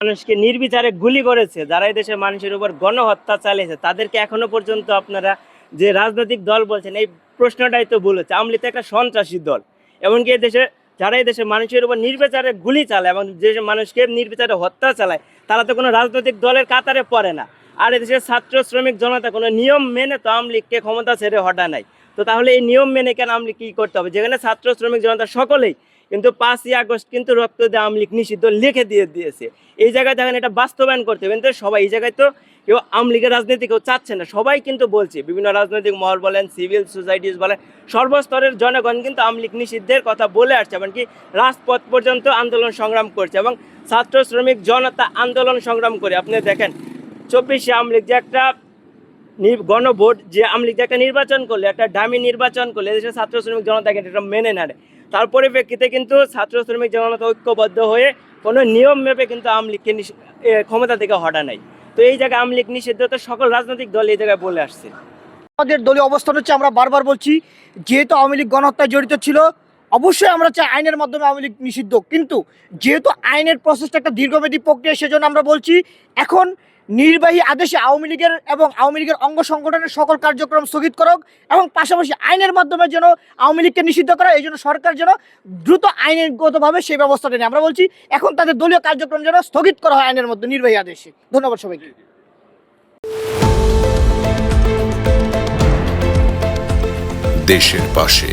মানুষকে নির্বিচারে গুলি করেছে, যারা এই দেশের মানুষের উপর গণহত্যা চালিয়েছে, তাদেরকে এখনও পর্যন্ত আপনারা যে রাজনৈতিক দল বলছেন, এই প্রশ্নটাই তো বলেছে তো একটা সন্ত্রাসী দল, এমনকি এই দেশে যারা এই দেশের মানুষের উপর নির্বিচারে গুলি চালায় এবং যে মানুষকে নির্বিচারে হত্যা চালায়, তারা তো কোনো রাজনৈতিক দলের কাতারে পড়ে না। আর এদেশের ছাত্র শ্রমিক জনতা কোনো নিয়ম মেনে তো আওয়ামী লীগকে ক্ষমতা ছেড়ে হটা নাই। তো তাহলে এই নিয়ম মেনে কেন আওয়ামী কী করতে হবে? যেখানে ছাত্র শ্রমিক জনতা সকলেই কিন্তু পাঁচই আগস্ট কিন্তু রক্ত দিয়ে আওয়ামী লীগ নিষিদ্ধ লিখে দিয়ে দিয়েছে। এই জায়গায় দেখেন এটা বাস্তবায়ন করতে হবে। সবাই, এই জায়গায় তো কেউ আওয়ামী লীগের রাজনীতি কেউ চাচ্ছে না। সবাই কিন্তু বলছে, বিভিন্ন রাজনৈতিক মহল বলেন, সিভিল সোসাইটিস বলেন, সর্বস্তরের জনগণ কিন্তু আওয়ামী লীগ নিষিদ্ধের কথা বলে আসছে, এমনকি রাজপথ পর্যন্ত আন্দোলন সংগ্রাম করছে এবং ছাত্র শ্রমিক জনতা আন্দোলন সংগ্রাম করে। আপনি দেখেন, চব্বিশে আওয়ামী লীগ যে একটা গণভোট, যে আওয়ামী লীগ যে একটা নির্বাচন করলে, একটা ডামি নির্বাচন করলে দেশের ছাত্র শ্রমিক জনতা কিন্তু এটা মেনে নেয় তার পরিপ্রেক্ষিতে কিন্তু ছাত্র শ্রমিক জনতা ঐক্যবদ্ধ হয়ে কোনো নিয়ম মেপে কিন্তু আওয়ামী লীগকে ক্ষমতা থেকে হটা নাই। তো এই জায়গায় আওয়ামী লীগ নিষিদ্ধ, তো সকল রাজনৈতিক দল এই জায়গায় বলে আসছে। আমাদের দলীয় অবস্থান হচ্ছে, আমরা বারবার বলছি, যেহেতু আওয়ামী লীগ গণহত্যায় জড়িত ছিল অবশ্যই আমরা চাই আইনের মাধ্যমে আওয়ামী লীগ নিষিদ্ধ। কিন্তু যেহেতু আইনের প্রসেসটা একটা দীর্ঘমেয়াদী প্রক্রিয়া, সেজন্য আমরা বলছি এখন নির্বাহী আদেশে আওয়ামী লীগের এবং আওয়ামী লীগের অঙ্গ সংগঠনের সকল কার্যক্রম স্থগিত করুক এবং পাশাপাশি আইনের মাধ্যমে যেন আওয়ামী লীগকে নিষিদ্ধ করা এই জন্য সরকার যেন দ্রুত আইনগতভাবে সেই ব্যবস্থাটা নেয়। আমরা বলছি এখন তাদের দলীয় কার্যক্রম যেন স্থগিত করা হয় আইনের মধ্যে নির্বাহী আদেশে। ধন্যবাদ সবাইকে। দেশের পাশে